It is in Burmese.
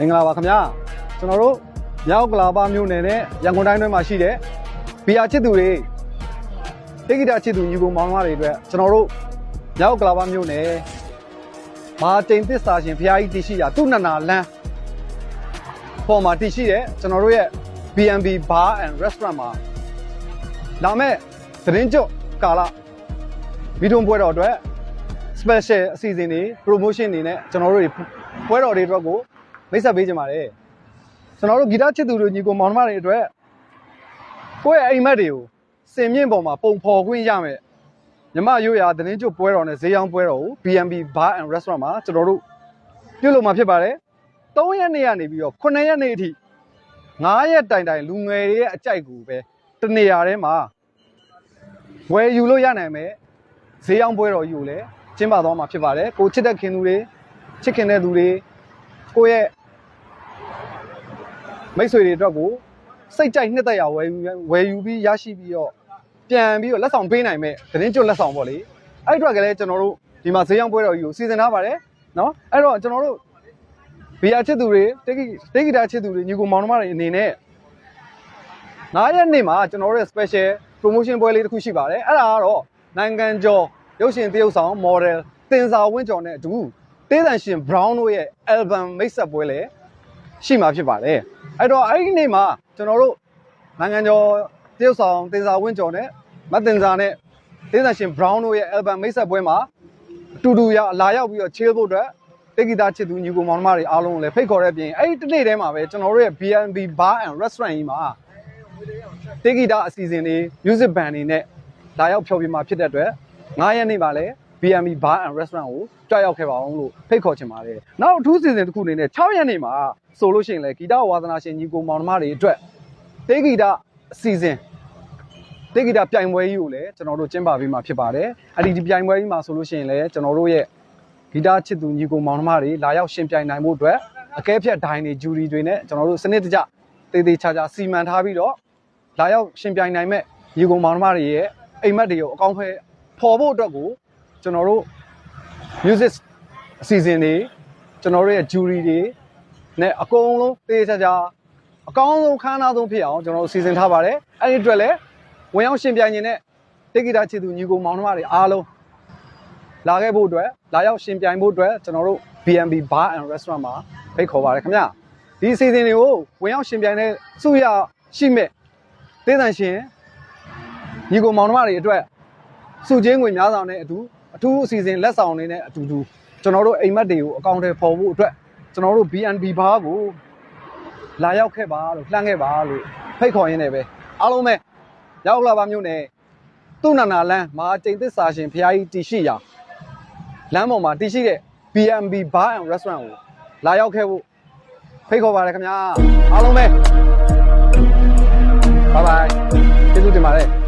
မင်္ဂလာပါခင်ဗျာကျွန်တော်တို့မြောက်ကလာပါမြို့နယ်နဲ့ရန်ကုန်တိုင်းတွင်းမှာရှိတဲ့ဘီယာချစ်သူတွေတိကိတာချစ်သူညီကိုမောင်နှမတွေအတွက်ကျွန်တော်တို့မြောက်ကလာပါမြို့နယ်မာတိန်သစ္စာရှင်ဘုရားကြီးတည်ရှိရာသူ့နနာလန်းပေါ်မှာတည်ရှိတဲ့ကျွန်တော်တို့ရဲ့ BNB Bar and Restaurant မှာလာမဲ့သတင်းကျွတ်ကာလဗီဒီယိုပွဲတော်အတွက် special အစီအစဉ်တွေ promotion တွေနဲ့ကျွန်တော်တို့တွေပွဲတော်တွေအတွက်ကို မိတ်ဆက်ပေးကြပါတယ်ကျွန်တော်တို့ဂီတချစ်သူတို့ညီကိုမောင်နှမတွေအတွက်ကိုယ့်ရဲ့အိမ်မက်တွေကိုစင်မြင့်ပေါ်မှာပုံဖော်ခွင့်ရမယ်မြမရိုးရာသတင်းကျွတ်ပွဲတော်နဲ့ဈေးရောင်းပွဲတော်ကို BNB Bar and Restaurant မှာကျွန်တော်တို့ပြုလုပ်မှာဖြစ်ပါတယ်3ရက်နေ့ကနေပြီးတော့9ရက်နေ့အထိ9ရက်တိုင်တိုင်လူငယ်တွေရဲ့အကြိုက်ကိုပဲတနေရာထဲမှာဝယ်ယူလို့ရနိုင်မယ်ဈေးရောင်းပွဲတော်ကြီးကိုလည်းကျင်းပသွားမှာဖြစ်ပါတယ်ကိုချစ်တဲ့ခင်သူတွေချစ်ခင်တဲ့သူတွေကိုယ့်ရဲ့ မိတ်ဆွေတွေအတွက်ကိုစိတ်ကြိုက်နှစ်သက်ရဝယ်ယူဝယ်ယူပြီးရရှိပြီးတော့ပြန်ပြီးတော့လက်ဆောင်ပေးနိုင်မဲ့သတင်းကျွတ်လက်ဆောင်ပေါ့လေအဲ့ဒီအတွက်ကလည်းကျွန်တော်တို့ဒီမှာဈေးရောင်းပွဲတော်ကြီးကိုစီစဉ်ထားပါတယ်နော်အဲ့တော့ကျွန်တော်တို့ဘီယာချစ်သူတွေတိကိတိကိတာချစ်သူတွေညီကိုမောင်နှမတွေအနေနဲ့9ရက်နေ့မှာကျွန်တော်တို့ရဲ့ special promotion ပွဲလေးတစ်ခုရှိပါတယ်အဲ့ဒါကတော့နိုင်ငံကျော်ရုပ်ရှင်သရုပ်ဆောင် model တင်စာဝင်းကျော်နဲ့အတူတေးသန်ရှင် brown တို့ရဲ့ album မိတ်ဆက်ပွဲလည်းရှိမှာဖြစ်ပါတယ် အဲ့တော့အဲ့ဒီနေ့မှာကျွန်တော်တို့နိုင်ငံကျော်သရုပ်ဆောင်တင်စာဝင်းကျော်နဲ့မတ်တင်စာနဲ့တေးသန်ရှင် brown တို့ရဲ့ album မိတ်ဆက်ပွဲမှာအတူတူရလာရောက်ပြီးတော့ chill ဖို့အတွက်တေဂီတာချစ်သူညီကိုမောင်နှမတွေအားလုံးကိုလည်းဖိတ်ခေါ်တဲ့အပြင်အဲ့ဒီတစ်နေ့တည်းမှာပဲကျွန်တော်တို့ရဲ့ BNB Bar and Restaurant ကြီးမှာတေဂီတာအစီအစဉ်တွေ music band တွေနဲ့လာရောက်ဖျော်ဖြေမှာဖြစ်တဲ့အတွက်9ရက်နေ့မှာလည်း BMB Bar and Restaurant ကိုကြွရောက်ခဲ့ပါအောင်လို့ဖိတ်ခေါ်ချင်ပါတယ်။နောက်အထူးအစီအစဉ်တစ်ခုအနေနဲ့6ရက်နေ့မှာဆိုလို့ရှိရင်လည်းဂီတဝါသနာရှင်ညီကိုမောင်နှမတွေအတွက်တေဂီတာအစီအစဉ်တေဂီတာပြိုင်ပွဲကြီးကိုလည်းကျွန်တော်တို့ကျင်းပပေးမှာဖြစ်ပါတယ်။အဲ့ဒီဒီပြိုင်ပွဲကြီးမှာဆိုလို့ရှိရင်လည်းကျွန်တော်တို့ရဲ့ဂီတချစ်သူညီကိုမောင်နှမတွေလာရောက်ရှင်ပြိုင်နိုင်ဖို့အတွက်အကဲဖြတ်ဒိုင်တွေဂျူရီတွေနဲ့ကျွန်တော်တို့စနစ်တကျတေးသေးချာချာစီမံထားပြီးတော့လာရောက်ရှင်ပြိုင်နိုင်မဲ့ရေကုန်မောင်နှမတွေရဲ့အိမ်မက်တွေကိုအကောင့်ဖဲပေါ်ဖို့အတွက်ကို ကျွန်တော်တို့ music အစီအစဉ်တွေကျွန်တော်တို့ရဲ့ jury တွေနဲ့အကုန်လုံးတေးချာချာအကောင်းဆုံးခန်းနာဆုံးဖြစ်အောင်ကျွန်တော်တို့စီစဉ်ထားပါတယ်အဲ့ဒီအတွက်လည်းဝင်ရောက်ရှင်ပြိုင်နေတဲ့တေဂီတာချစ်သူညီကိုမောင်နှမတွေအားလုံးလာခဲ့ဖို့အတွက်လာရောက်ရှင်ပြိုင်ဖို့အတွက်ကျွန်တော်တို့ BNB Bar and Restaurant မှာဖိတ်ခေါ်ပါတယ်ခင်ဗျဒီအစီအစဉ်တွေကိုဝင်ရောက်ရှင်ပြိုင်တဲ့စုရရှိမဲ့သေးတန်ရှင်ညီကိုမောင်နှမတွေအတွက်စုချင်းငွေများဆောင်တဲ့အတူ အထူးအစီအစဉ်လက်ဆောင်တွေနဲ့အတူတူကျွန်တော်တို့အိမ်မက်တွေကိုအကောင့်ထဲပေါ်ဖို့အတွက်ကျွန်တော်တို့ BNB ဘားကိုလာရောက်ခဲ့ပါလို့လှမ်းခဲ့ပါလို့ဖိတ်ခေါ်ရင်းနဲ့ပဲအားလုံးပဲရောက်လာပါမြို့နယ်သူ့နာနာလန်းမာကျိန်သစ္စာရှင်ဖျားကြီးတည်ရှိရာလမ်းပေါ်မှာတည်ရှိတဲ့ BNB Bar and Restaurant ကိုလာရောက်ခဲ့ဖို့ဖိတ်ခေါ်ပါတယ်ခင်ဗျာအားလုံးပဲ Bye bye ကျေးဇူးတင်ပါတယ်